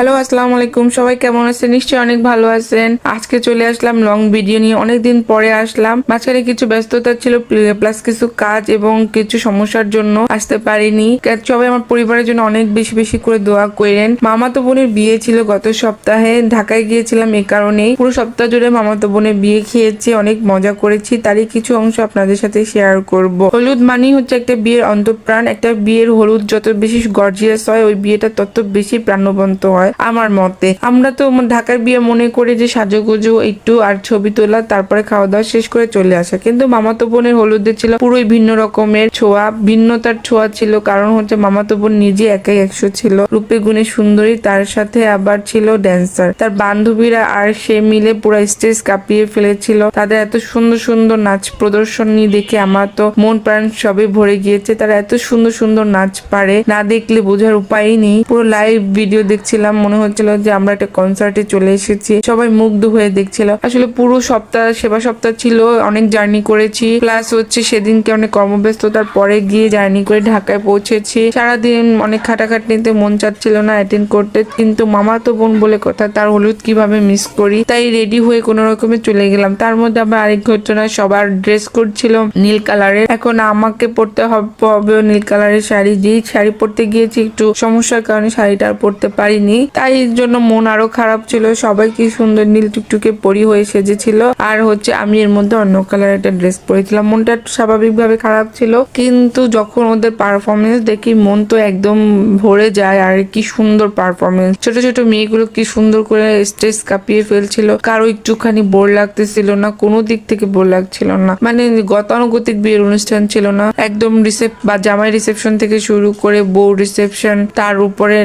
Hello, আসসালামু আলাইকুম। সবাই কেমন আছেন? নিশ্চয়ই অনেক ভালো আছেন। আজকে চলে আসলাম লং ভিডিও নিয়ে। অনেকদিন পরে আসলাম। মাঝখানে কিছু ব্যস্ততা ছিল প্লাস কিছু কাজ এবং কিছু সমস্যার জন্য আসতে পারিনি। সবাই আমার পরিবারের জন্য অনেক বেশি বেশি করে দোয়া করেন। মামাতো বোনের বিয়ে ছিল গত সপ্তাহে। ঢাকায় গিয়েছিলাম এ কারণেই। পুরো সপ্তাহ জুড়ে মামাতো বোনের বিয়ে খেয়েছি, অনেক মজা করেছি। তারই কিছু অংশ আপনাদের সাথে শেয়ার করব। হলুদ মানেই হচ্ছে একটা বিয়ের অন্তপ্রাণ। একটা বিয়ের হলুদ যত বেশি গর্জিয়াস হয়, ওই বিয়েটা তত বেশি প্রাণবন্ত হয়। আমার মতে। আমরা তো ঢাকার বিয়ে মনে করি যে সাজুগুজু, একটু আর ছবি তোলা, তারপরে খাওয়া দাওয়া শেষ করে চলে আসা। কিন্তু মামাতো বোনের হলুদে ছিল পুরোই ভিন্ন রকমের ছোঁয়া। ভিন্নতার ছোঁয়া ছিল, কারণ হচ্ছে মামাতো বোন নিজে একাই একশো ছিল। রূপে গুণে সুন্দরী, তার সাথে আবার ছিল ড্যান্সার তার বান্ধবীরা আর সে মিলে পুরো স্টেজ কাঁপিয়ে ফেলেছিল। তাদের এত সুন্দর সুন্দর নাচ প্রদর্শনী দেখে আমার তো মন প্রাণ সবে ভরে গিয়েছে। তারা এত সুন্দর সুন্দর নাচ পারে, না দেখলে বোঝার উপায়ই নেই। পুরো লাইভ ভিডিও দেখছিলাম মনে হচ্ছিল যে আমরা একটা কনসার্টে চলে এসেছি। সবাই মুগ্ধ হয়ে দেখছিল। আসলে পুরো সপ্তাহ, সেবা সপ্তাহ ছিল, অনেক জার্নি করেছি। প্লাস হচ্ছে সেদিনকে অনেক কর্মব্যস্ততার পরে গিয়ে জার্নি করে ঢাকায় পৌঁছেছি। সারাদিন অনেক খাটাখাটনিতে মন চাচ্ছিল না অ্যাটেন্ড করতে। কিন্তু মামা তো বোন বলে কথা, তার হলুদ কীভাবে মিস করি? তাই রেডি হয়ে কোনো রকমে চলে গেলাম। তার মধ্যে আবার আরেক ঘটনা, সবার ড্রেস কোড ছিল নীল কালারের। এখন আমাকে পড়তে হবে নীল কালারের শাড়ি। যেই শাড়ি পরতে গিয়েছি, একটু সমস্যার কারণে শাড়িটা আর পরতে পারিনি। তাই জন্য মন আরও খারাপ ছিল। সবাই কি সুন্দর নীল টুকটুকে পরি হয়ে সেজেছিল। আর হচ্ছে আমি এর মধ্যে অন্য কালার একটা ড্রেস পরেছিলাম। মনটা স্বাভাবিকভাবে খারাপ ছিল। কিন্তু যখন ওদের পারফরমেন্স দেখি, মন তো একদম ভরে যায়। আর কি সুন্দর পারফরমেন্স ছোট ছোট মেয়েগুলো কি সুন্দর করে স্টেজ কাঁপিয়ে ফেলছিল। কারও একটুখানি বোর লাগতেছিল না, কোনো দিক থেকে বোর লাগছিল না। মানে গতানুগতিক বিয়ের অনুষ্ঠান ছিল না। একদম রিসেপ বা জামাই রিসেপশন থেকে শুরু করে বউ রিসেপশন তার উপরে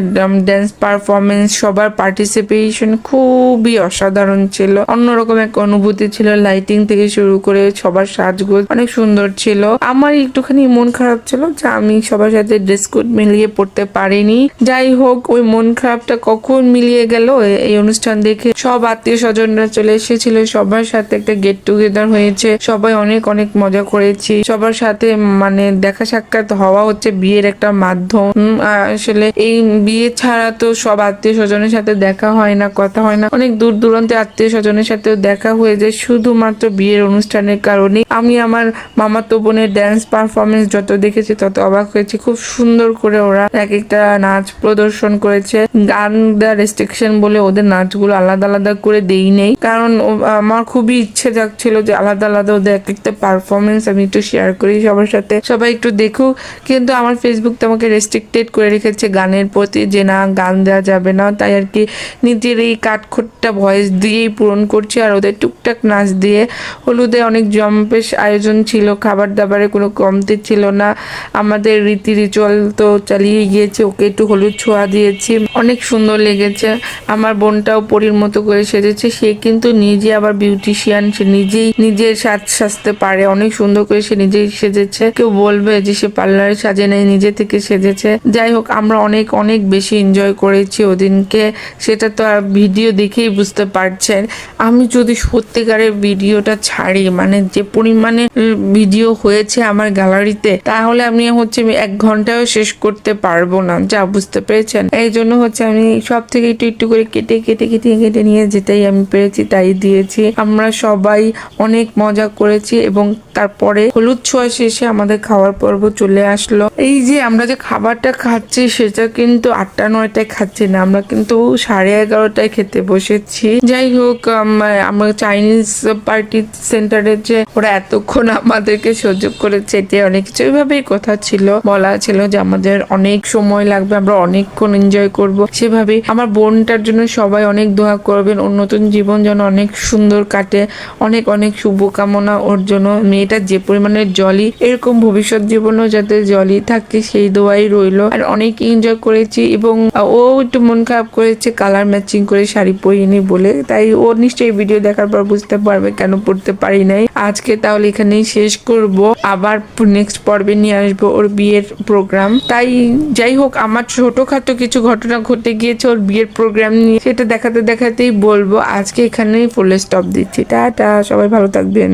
ড্যান্স পারফরমেন্স সবার পার্টিসিপেশন খুবই অসাধারণ ছিল। অন্যরকম এক অনুভূতি ছিল লাইটিং থেকে শুরু করে সবার সাজগোজ অনেক সুন্দর ছিল। আমার একটুখানি মন খারাপ ছিল যে আমি সবার সাথে ড্রেস কোড মিলিয়ে পড়তে পারিনি। যাই হোক, ওই মন খারাপটা কখন মিলিয়ে গেল? এই অনুষ্ঠান দেখে সব আত্মীয় স্বজনরা চলে এসেছিল। সবার সাথে একটা গেট টুগেদার হয়েছে। সবাই অনেক অনেক মজা করেছি। সবার সাথে মানে দেখা সাক্ষাৎ হওয়া হচ্ছে বিয়ের একটা মাধ্যম। আসলে এই বিয়ে ছাড়া তো সব আত্মীয় স্বজনের সাথে দেখা হয় না, কথা হয় না। অনেক দূর দূরান্তে আত্মীয় স্বজনের সাথেও দেখা হয়ে যায়। শুধুমাত্র বিয়ের অনুষ্ঠানের কারণে আমি আমার মামাতো বোনের ড্যান্স পারফরমেন্স যত দেখেছি তত অবাক হয়েছি। খুব সুন্দর করে ওরা এক একটা নাচ প্রদর্শন করেছে। গান দেওয়ার রেস্ট্রিকশন বলে ওদের নাচগুলো আলাদা আলাদা করে দেই নেই। কারণ আমার খুবই ইচ্ছে যাচ্ছিল যে আলাদা আলাদা ওদের এক একটা পারফরমেন্স আমি একটু শেয়ার করি সবার সাথে। সবাই একটু দেখুক। কিন্তু আমার ফেসবুক তো আমাকে রেস্ট্রিক্টেড করে রেখেছে গানের প্রতি যে না, গান দেওয়া যাবে না। তাই আর কি নিজের এই কাঠখোট্টা ভয়েস দিয়েই পূরণ করছি আর ওদের টুকটাক নাচ দিয়ে। হলুদে অনেক জম্পেশ আয়োজন ছিল খাবার দাবারে কোনো কমতি ছিল না। আমাদের রীতি রিচুয়াল তো চালিয়ে গিয়েছে, ওকে একটু হলুদ ছোঁয়া দিয়েছি। অনেক সুন্দর লেগেছে। আমার বোনটাও পরীর মতো করে সেজেছে, সে কিন্তু নিজে আবার বিউটিশিয়ান, সে নিজেই নিজের সাজ সাজতে পারে। অনেক সুন্দর করে সে নিজেই সেজেছে। কেউ বলবে যে সে পার্লারে সাজে নেই, নিজে থেকে সেজেছে। যাই হোক, আমরা অনেক অনেক বেশি এনজয় করেছি ওদিনকে সেটা তো আর ভিডিও দেখেই বুঝতে পারছেন। আমি যদি সত্যিকারের ভিডিওটা ছাড়ি মানে যে পরিমাণে ভিডিও হয়েছে আমার গ্যালারিতে, তাহলে আমি হচ্ছে এক ঘন্টাও শেষ করতে পারব না। যা, বুঝতে পেরেছেন? এই জন্য হচ্ছে আমি সব থেকে একটু একটু করে কেটে কেটে কেটে কেটে নিয়ে যেটাই আমি পেরেছি, তাই দিয়েছি। আমরা সবাই অনেক মজা করেছি এবং তারপরে হলুদ ছোঁয়া শেষে আমাদের খাওয়ার পর্ব চলে আসলো। এই যে আমরা যে খাবারটা খাচ্ছি, সেটা কিন্তু আটটা, নয়টায় খাচ্ছি না। আমরা কিন্তু সাড়ে এগারোটায় খেতে বসেছি। যাই হোক আমরা চাইনিজ পার্টি সেন্টারের যে ওরা এতক্ষণ আমাদেরকে সহ্য করেছে, এতে অনেক কিছু এইভাবেই কথা ছিল। বলা ছিল যে আমাদের অনেক সময় লাগবে, আমরা অনেকক্ষণ এনজয় করব। সেভাবেই আমার বোনটার জন্য সবাই অনেক দোয়া করবেন, ওর নতুন জীবন যেন অনেক সুন্দর কাটে। অনেক অনেক শুভকামনা ওর জন্য। মেয়েটা যে পরিমাণে জলি এরকম ভবিষ্যৎ জীবনও যাতে জলি থাকে, সেই দোয়াই রইল। আর অনেক এনজয় করেছি এবং ও একটু মন খারাপ করেছে কালার ম্যাচিং করে শাড়ি পরিনি বলে। তাই ও নিশ্চয়ই ভিডিও দেখার পর বুঝতে পারবে কেন পড়তে পারি নাই। আজকে তাহলে এখানেই শেষ করব। আবার নেক্সট পর্বে নিয়ে আসব ওর বিয়ের প্রোগ্রাম তাই যাই হোক, আমার ছোটখাটো কিছু ঘটনা ঘটে গিয়েছে ওর বিয়ের প্রোগ্রাম নিয়ে। সেটা দেখাতে দেখাতেই বলব, আজকে এখানেই ফুল স্টপ দিচ্ছি। টাটা, সবাই ভালো থাকবেন।